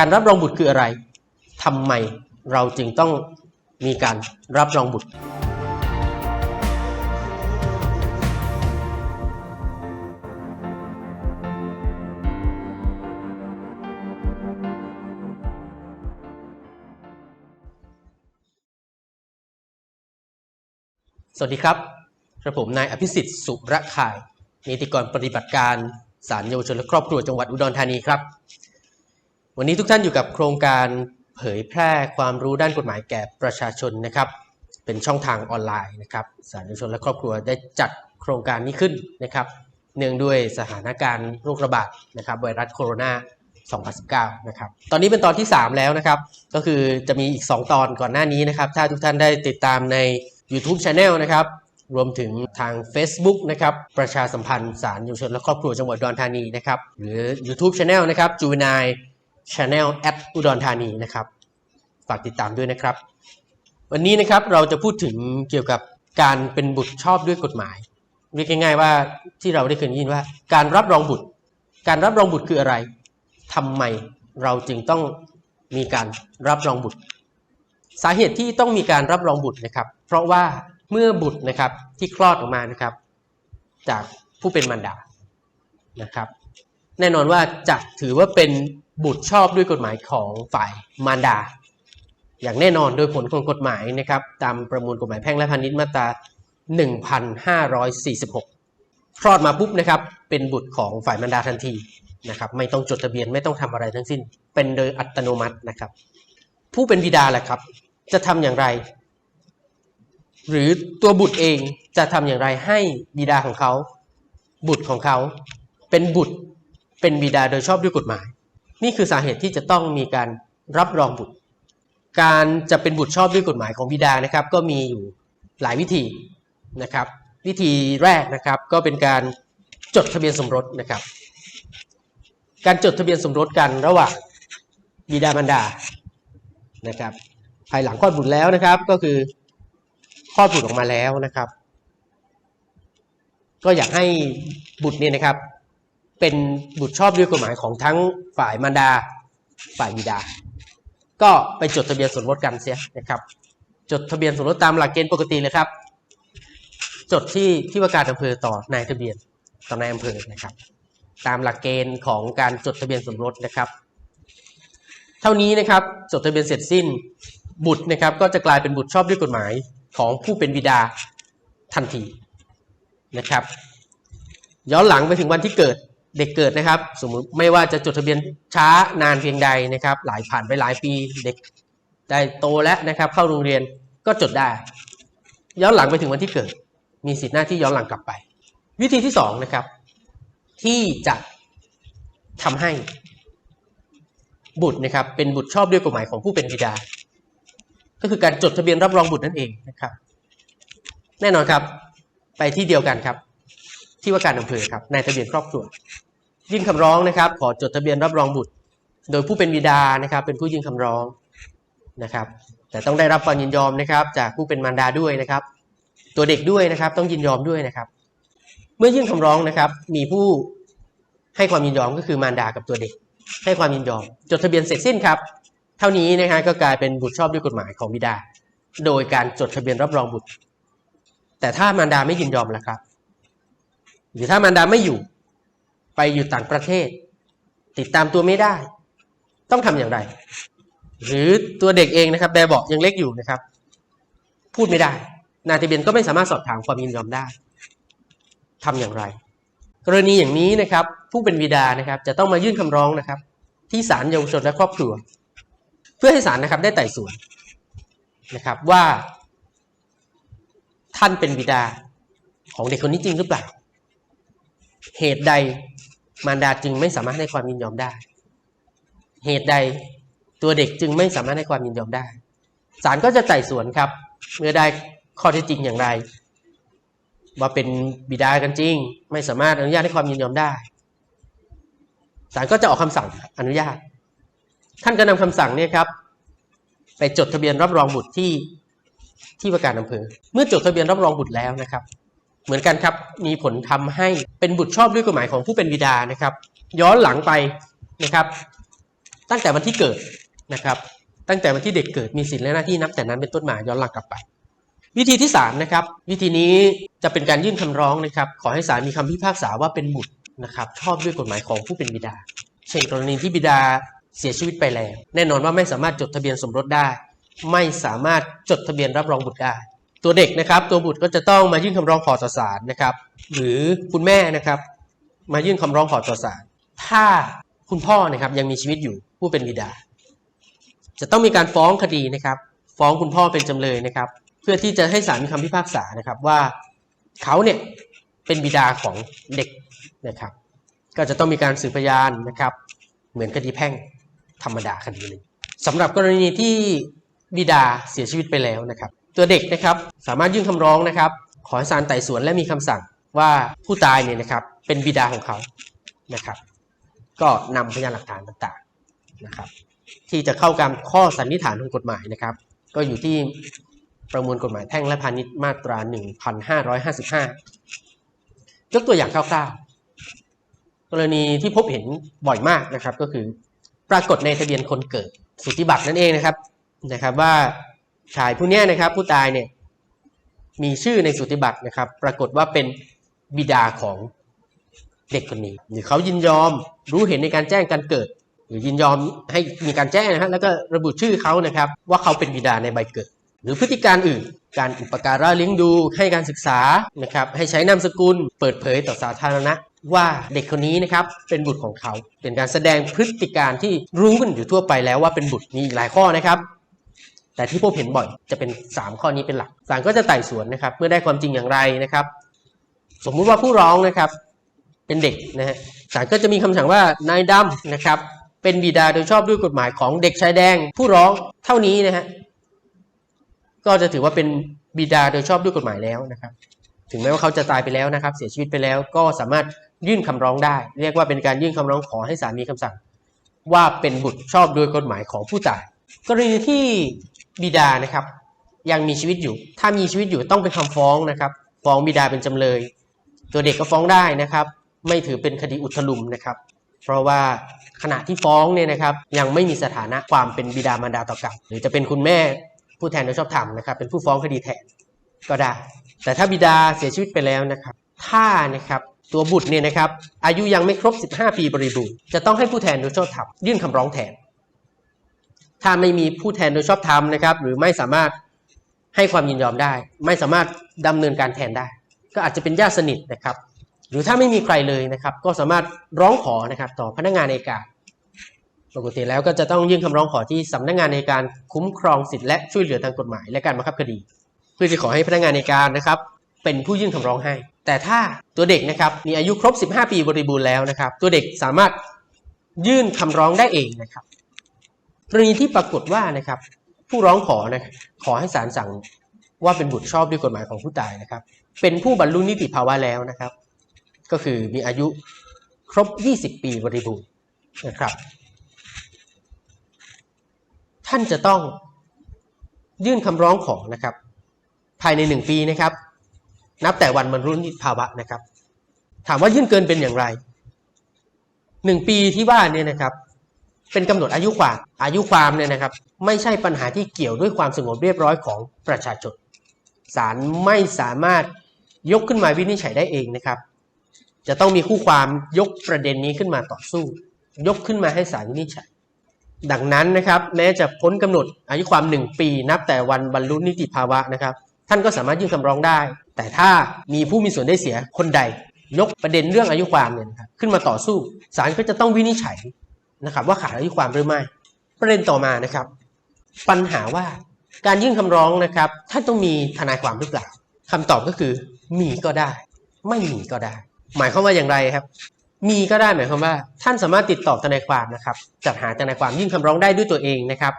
การรับรองบุตรคืออะไรทำไมเราจึงต้องมีการรับรองบุตร สวัสดีครับกระผมนายอภิสิทธิ์สุรข่าย นิติกรปฏิบัติการศาลเยาวชนและครอบครัวจังหวัดอุดรธานีครับ วันนี้ทุกท่านอยู่กับโครงการเผยแพร่ความรู้ด้านกฎหมายแก่ประชาชนนะครับ เป็นช่องทางออนไลน์นะครับศาลเยาวชนและครอบครัวได้จัดโครงการนี้ขึ้นนะครับ เนื่องด้วยสถานการณ์โรคระบาดนะครับไวรัสโคโรนา2019 นะครับ ตอนนี้เป็นตอนที่ 3 แล้วนะครับ ก็คือจะมีอีก 2 ตอนก่อนหน้านี้นะครับ ถ้าทุกท่านได้ติดตามใน YouTube Channel นะครับ รวมถึงทาง Facebook นะครับ ประชาสัมพันธ์ศาลเยาวชนและครอบครัวจังหวัดอุดรธานีนะครับ หรือ YouTube Channel นะครับ Juvenile Channel at อุดรธานีนะครับฝากติดตามด้วยนะครับ วันนี้นะครับเราจะพูดถึงเกี่ยวกับการเป็นบุตรชอบด้วยกฎหมายเรียกง่ายๆว่าที่เราได้เคยยินว่า การรับรองบุตร การรับรองบุตรคืออะไรทำไมเราจึงต้องมีการรับรองบุตร สาเหตุที่ต้องมีการรับรองบุตรนะครับ เพราะว่าเมื่อบุตรนะครับที่คลอดออกมานะครับ จากผู้เป็นมารดานะครับ แน่นอนว่าจะถือว่าเป็น บุตรชอบด้วยกฎหมายของฝ่ายมารดา อย่างแน่นอนโดยผลของกฎหมายนะครับ ตามประมวลกฎหมายแพ่งและพาณิชย์มาตรา 1546 คลอดมาปุ๊บนะครับ เป็นบุตรของฝ่ายมารดาทันทีนะครับ ไม่ต้องจดทะเบียนไม่ต้องทำอะไรทั้งสิ้น เป็นโดยอัตโนมัตินะครับ ผู้เป็นบิดาแหละครับ จะทำอย่างไร หรือตัวบุตรเองจะทำอย่างไรให้บิดาของเขา บุตรของเขา เป็นบุตรเป็นบิดาโดยชอบด้วยกฎหมาย นี่คือสาเหตุที่จะต้องมีการรับรองบุตร การจะเป็นบุตรชอบด้วยกฎหมายของบิดานะครับ ก็มีอยู่หลายวิธีนะครับ วิธีแรกนะครับก็เป็นการจดทะเบียนสมรสนะครับ การจดทะเบียนสมรสกันระหว่างบิดามารดานะครับ ภายหลังคลอดบุตรแล้วนะครับก็คือคลอดบุตรออกมาแล้วนะครับ ก็อยากให้บุตรเนี่ยนะครับ เป็นบุตรชอบด้วยกฎหมายของทั้งฝ่ายมารดาฝ่ายบิดา ก็ไปจดทะเบียนสมรสกันเสียนะครับ จดทะเบียนสมรสตามหลักเกณฑ์ปกติเลยครับ จดที่ที่ว่าการอำเภอต่อนายทะเบียนต่อนายอำเภอนะครับ ตามหลักเกณฑ์ของการจดทะเบียนสมรสนะครับ เท่านี้นะครับจดทะเบียนเสร็จสิ้นบุตรนะครับก็จะกลายเป็นบุตรชอบด้วยกฎหมายของผู้เป็นบิดาทันทีนะครับ ย้อนหลังไปถึงวันที่เกิด เด็กเกิดนะครับ สมมุติไม่ว่าจะจดทะเบียนช้านานเพียงใดนะครับ หลายผ่านไปหลายปีเด็กได้โตแล้วนะครับ เข้าโรงเรียนก็จดได้ ย้อนหลังไปถึงวันที่เกิด มีสิทธิหน้าที่ย้อนหลังกลับไป วิธีที่สองนะครับ ที่จะทำให้บุตรนะครับ เป็นบุตรชอบด้วยกฎหมายของผู้เป็นบิดา ก็คือการจดทะเบียนรับรองบุตรนั่นเองนะครับ แน่นอนครับ ไปที่เดียวกันครับ ที่ว่าการอำเภอครับนายทะเบียนครอบครัว ยื่นคำร้องนะครับ ขอจดทะเบียนรับรองบุตร โดยผู้เป็นบิดานะครับ เป็นผู้ยื่นคำร้องนะครับ แต่ต้องได้รับความยินยอมนะครับ จากผู้เป็นมารดาด้วยนะครับ ตัวเด็กด้วยนะครับ ต้องยินยอมด้วยนะครับ เมื่อยื่นคำร้องนะครับ มีผู้ให้ความยินยอมก็คือมารดากับตัวเด็ก ให้ความยินยอม จดทะเบียนเสร็จสิ้นครับ เท่านี้นะฮะก็กลายเป็นบุตรชอบด้วยกฎหมายของบิดา โดยการจดทะเบียนรับรองบุตร แต่ถ้ามารดาไม่ยินยอมล่ะครับ หรือถ้ามารดาไม่อยู่ ไปอยู่ต่างประเทศ ติดตามตัวไม่ได้ ต้องทำอย่างไร หรือตัวเด็กเองนะครับแบบเบาะยังเล็กอยู่นะครับ พูดไม่ได้ นายทะเบียนก็ไม่สามารถสอบถามความยินยอมได้ทำอย่างไร กรณีอย่างนี้นะครับ ผู้เป็นบิดานะครับ จะต้องมายื่นคำร้องนะครับ ที่ศาลเยาวชนและครอบครัว เพื่อให้ศาลนะครับได้ไต่สวนนะครับว่า ท่านเป็นบิดาของเด็กคนนี้จริงหรือเปล่า เหตุใด มารดาจึงไม่สามารถให้ความยินยอมได้ เหตุใดตัวเด็กจึงไม่สามารถให้ความยินยอมได้ศาลก็จะไต่สวนครับ เมื่อได้ข้อเท็จจริงอย่างไร ว่าเป็นบิดากันจริง ไม่สามารถอนุญาตให้ความยินยอมได้ศาลก็จะออกคำสั่งอนุญาต ท่านก็นำคำสั่งเนี่ยครับ ไปจดทะเบียนรับรองบุตรที่ที่ว่าการอำเภอ เมื่อจดทะเบียนรับรองบุตรแล้วนะครับ เหมือนกันครับมีผลทำให้เป็นบุตรชอบด้วยกฎหมายของผู้เป็นบิดานะครับ ย้อนหลังไปนะครับ ตั้งแต่วันที่เกิดนะครับ ตั้งแต่วันที่เด็กเกิดมีสิทธิและหน้าที่นับแต่นั้นเป็นต้นมาย้อนหลังกลับไป วิธีที่สามนะครับวิธีนี้จะเป็นการยื่นคำร้องนะครับ ขอให้ศาลมีคำพิพากษาว่าเป็นบุตรนะครับชอบด้วยกฎหมายของผู้เป็นบิดา เช่นกรณีที่บิดาเสียชีวิตไปแล้ว แน่นอนว่าไม่สามารถจดทะเบียนสมรสได้ ไม่สามารถจดทะเบียนรับรองบุตรได้ ตัวเด็กนะครับ ตัวบุตรก็จะต้องมายื่นคำร้องขอต่อศาลนะครับ หรือคุณแม่นะครับ มายื่นคำร้องขอต่อศาลถ้าคุณพ่อนะครับยังมีชีวิตอยู่ผู้เป็นบิดา จะต้องมีการฟ้องคดีนะครับ ฟ้องคุณพ่อเป็นจำเลยนะครับ เพื่อที่จะให้ศาลมีคำพิพากษานะครับว่าเขาเนี่ยเป็นบิดาของเด็กนะครับ ก็จะต้องมีการสืบพยานนะครับ เหมือนคดีแพ่งธรรมดาคดีหนึ่งสำหรับกรณีที่บิดาเสียชีวิตไปแล้วนะครับ ตัวเด็กนะครับสามารถยื่นคำร้องนะครับ ขอให้ศาลไต่สวนและมีคำสั่งว่าผู้ตายเนี่ยนะครับเป็นบิดาของเขานะครับ ก็นำพยานหลักฐานต่างๆนะครับ ที่จะเข้ากับข้อสันนิษฐานทางกฎหมายนะครับ ก็อยู่ที่ประมวลกฎหมายแพ่งและพาณิชย์มาตรา 1555 ยกตัวอย่างคร่าวๆกรณีที่พบเห็นบ่อยมากนะครับ ก็คือปรากฏในทะเบียนคนเกิดสุทธิบัตรนั่นเองนะครับนะครับว่า ชายผู้นี้นะครับผู้ตายเนี่ยมีชื่อในสุทธิบัตรนะครับ ปรากฏว่าเป็นบิดาของเด็กคนนี้ หรือเขายินยอมรู้เห็นในการแจ้งการเกิด หรือยินยอมให้มีการแจ้งนะฮะแล้วก็ระบุชื่อเขานะครับ ว่าเขาเป็นบิดาในใบเกิด หรือพฤติการอื่น การอุปการะเลี้ยงดูให้การศึกษานะครับให้ใช้นามสกุล เปิดเผยต่อสาธารณะว่าเด็กคนนี้นะครับเป็นบุตรของเขา เป็นการแสดงพฤติการที่รู้กันอยู่ทั่วไปแล้วว่าเป็นบุตรมีหลายข้อนะครับ แต่ที่พบเห็นบ่อยจะเป็น 3 ข้อนี้เป็นหลักศาลก็จะไต่สวนนะครับ เมื่อได้ความจริงอย่างไรนะครับ สมมุติว่าผู้ร้องนะครับ เป็นเด็กนะฮะศาลก็จะมีคำสั่งว่านายดำนะครับ เป็นบิดาโดยชอบด้วยกฎหมายของเด็กชายแดง ผู้ร้องเท่านี้นะฮะก็จะถือว่าเป็นบิดาโดยชอบด้วยกฎหมายแล้วนะครับ ถึงแม้ว่าเขาจะตายไปแล้วนะครับ เสียชีวิตไปแล้วก็สามารถยื่นคำร้องได้ เรียกว่าเป็นการยื่นคำร้องขอให้ศาลมีคำสั่ง ว่าเป็นบุตรชอบโดยกฎหมายของผู้ตาย กรณีที่ บิดานะครับ ยังมีชีวิตอยู่ ถ้ามีชีวิตอยู่ต้องเป็นคำฟ้องนะครับ ฟ้องบิดาเป็นจำเลย ตัวเด็กก็ฟ้องได้นะครับ ไม่ถือเป็นคดีอุทลุมนะครับ เพราะว่าขณะที่ฟ้องเนี่ยนะครับ ยังไม่มีสถานะความเป็นบิดามารดาต่อกันหรือจะเป็นคุณแม่ผู้แทนโดยชอบธรรมนะครับ เป็นผู้ฟ้องคดีแทนก็ได้ แต่ถ้าบิดาเสียชีวิตไปแล้วนะครับ ถ้านะครับตัวบุตรเนี่ยนะครับอายุยังไม่ครบ 15 ปีบริบูรณ์จะต้องให้ผู้แทนโดยชอบธรรมยื่นคำร้องแทน ถ้าไม่มีผู้แทนโดยชอบธรรมนะครับ หรือไม่สามารถให้ความยินยอมได้ ไม่สามารถดำเนินการแทนได้ ก็อาจจะเป็นญาติสนิทนะครับ หรือถ้าไม่มีใครเลยนะครับ ก็สามารถร้องขอนะครับ ต่อพนักงานในการปกติแล้วก็จะต้องยื่นคำร้องขอที่สำนักงานในการคุ้มครองสิทธิและช่วยเหลือทางกฎหมายและการบังคับคดี เพื่อจะขอให้พนักงานในการนะครับเป็นผู้ยื่นคำร้องให้ แต่ถ้าตัวเด็กนะครับมีอายุครบ 15 ปีบริบูรณ์แล้วนะครับ ตัวเด็กสามารถยื่นคำร้องได้เองนะครับ กรณีที่ปรากฏว่านะครับ ผู้ร้องขอนะขอให้ศาลสั่งว่าเป็นบุตรชอบด้วยกฎหมายของผู้ตายนะครับ เป็นผู้บรรลุนิติภาวะแล้วนะครับ ก็คือมีอายุครบ 20 ปีบริบูรณ์นะครับ ท่านจะต้องยื่นคำร้องขอนะครับ ภายในหนึ่งปีนะครับ นับแต่วันบรรลุนิติภาวะนะครับ ถามว่ายื่นเกินเป็นอย่างไรหนึ่งปีที่ว่าเนี่ยนะครับ เป็นกำหนดอายุความอายุความเนี่ยนะครับ ไม่ใช่ปัญหาที่เกี่ยวด้วยความสงบเรียบร้อยของประชาชนศาลไม่สามารถยกขึ้นมาวินิจฉัยได้เองนะครับ จะต้องมีคู่ความยกประเด็นนี้ขึ้นมาต่อสู้ ยกขึ้นมาให้ศาลวินิจฉัย ดังนั้นนะครับ แม้จะพ้นกำหนดอายุความหนึ่งปี นับแต่วันบรรลุนิติภาวะนะครับ ท่านก็สามารถยื่นคำร้องได้ แต่ถ้ามีผู้มีส่วนได้เสียคนใด ยกประเด็นเรื่องอายุความเนี่ยครับขึ้นมาต่อสู้ศาลก็จะต้องวินิจฉัย นะครับว่าขาดอายุความหรือไม่ ประเด็นต่อมานะครับ ปัญหาว่าการยื่นคำร้องนะครับท่านต้องมีทนายความหรือเปล่าคำตอบก็คือ มีก็ได้ ไม่มีก็ได้ หมายความว่าอย่างไรครับ มีก็ได้หมายความว่า ท่านสามารถติดต่อทนายความนะครับจัดหาทนายความยื่นคำร้องได้ด้วยตัวเองนะครับ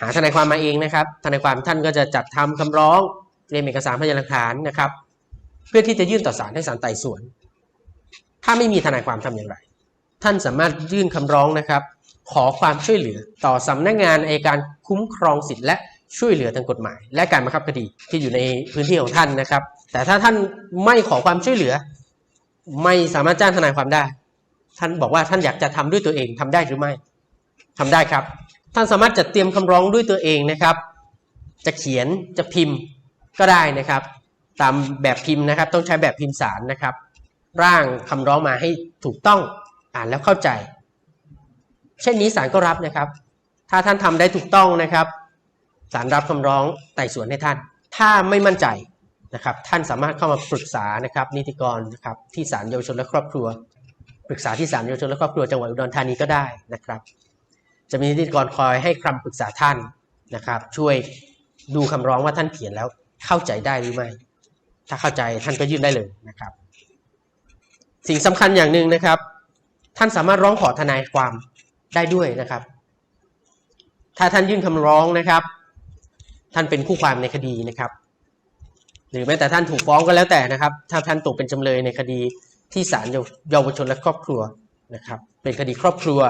หาทนายความมาเองนะครับทนายความท่านก็จะจัดทำคำร้องเตรียมเอกสารพยานหลักฐานนะครับ เพื่อที่จะยื่นต่อศาลให้ศาลไต่สวน ถ้าไม่มีทนายความทำอย่างไร ท่านสามารถยื่นคำร้องนะครับ ขอความช่วยเหลือต่อสำนักงานอัยการคุ้มครองสิทธิและช่วยเหลือทางกฎหมาย และการบังคับคดีที่อยู่ในพื้นที่ของท่านนะครับ แต่ถ้าท่านไม่ขอความช่วยเหลือ ไม่สามารถจ้างทนายความได้ ท่านบอกว่าท่านอยากจะทำด้วยตัวเองทำได้หรือไม่ทำได้ครับ ท่านสามารถจัดเตรียมคำร้องด้วยตัวเองนะครับ จะเขียนจะพิมพ์ก็ได้นะครับ ตามแบบพิมพ์นะครับ ต้องใช้แบบพิมพ์สารนะครับ ร่างคำร้องมาให้ถูกต้อง อ่านแล้วเข้าใจ เช่นนี้ศาลก็รับนะครับ ถ้าท่านทำได้ถูกต้องนะครับศาลรับคำร้องไต่สวนให้ท่าน ถ้าไม่มั่นใจนะครับ ท่านสามารถเข้ามาปรึกษานะครับ นิติกรนะครับที่ศาลเยาวชนและครอบครัว ปรึกษาที่ศาลเยาวชนและครอบครัวจังหวัดอุดรธานีก็ได้นะครับ จะมีนิติกรคอยให้คำปรึกษาท่านนะครับ ช่วยดูคำร้องว่าท่านเขียนแล้วเข้าใจได้หรือไม่ ถ้าเข้าใจท่านก็ยื่นได้เลยนะครับ สิ่งสำคัญอย่างหนึ่งนะครับ ท่านสามารถร้องขอทนายความได้ด้วยนะครับ ถ้าท่านยื่นคำร้องนะครับ ท่านเป็นคู่ความในคดีนะครับ หรือแม้แต่ท่านถูกฟ้องก็แล้วแต่นะครับ ถ้าท่านตกเป็นจำเลยในคดีที่ศาลเยาวชนและครอบครัวนะครับ เป็นคดีครอบครัว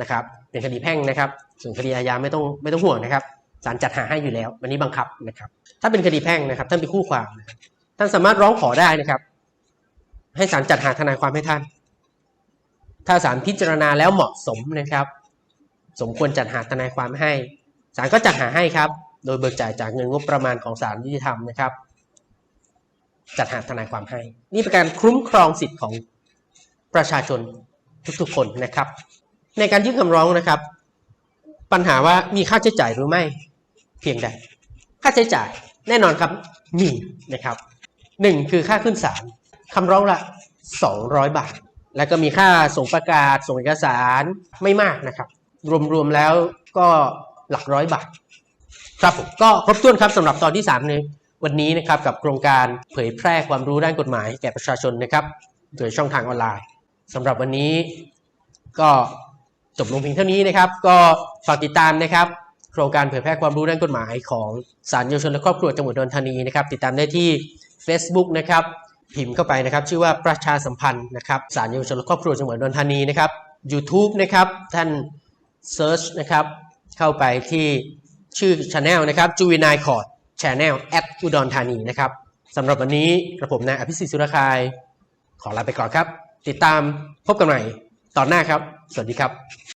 นะครับ เป็นคดีแพ่งนะครับ ส่วนคดีอาญาไม่ต้องไม่ต้องห่วงนะครับศาลจัดหาให้อยู่แล้ววันนี้บังคับนะครับ ถ้าเป็นคดีแพ่งนะครับ ท่านเป็นคู่ความ ท่านสามารถร้องขอได้นะครับ ให้ศาลจัดหาทนายความให้ท่าน ถ้าศาลพิจารณาแล้วเหมาะสมนะครับ สมควรจัดหาทนายความให้ศาลก็จัดหาให้ครับ โดยเบิกจ่ายจากเงินงบประมาณของศาลยุติธรรมนะครับ จัดหาทนายความให้ นี่เป็นการคุ้มครองสิทธิ์ของประชาชนทุกๆคนนะครับ ในการยื่นคำร้องนะครับ ปัญหาว่ามีค่าใช้จ่ายหรือไม่ เพียงใด ค่าใช้จ่ายแน่นอนครับมีนะครับหนึ่งคือค่าขึ้นศาลคำร้องละ 200 บาท แล้วก็มีค่าส่งประกาศส่งเอกสารไม่มากนะครับ รวมๆแล้วก็หลักร้อยบาทครับผมก็ครบถ้วนครับสำหรับตอนที่ 3 ในวันนี้นะครับกับโครงการเผยแพร่ความรู้ด้านกฎหมายแก่ประชาชนนะครับโดยช่องทางออนไลน์สำหรับวันนี้ก็จบลงเพียงเท่านี้นะครับ ก็ฝากติดตามนะครับ โครงการเผยแพร่ความรู้ด้านกฎหมายของศาลเยาวชนและครอบครัวจังหวัดอุดรธานีนะครับ ติดตามได้ที่ Facebook นะครับ พิมพ์เข้าไปนะครับ ชื่อว่าประชาสัมพันธ์นะครับศาลเยาวชนและครอบครัวจังหวัดอุดรธานีนะครับ YouTube นะครับท่านเซิร์ชนะครับเข้าไปที่ชื่อ Channel นะครับจูวินายคอร์ด Channel แอดอุดรธานีนะครับสำหรับวันนี้กระผมนายอภิสิทธิ์สุรคาย ขอลาไปก่อนครับ ติดตามพบกันใหม่ตอนหน้าครับ สวัสดีครับ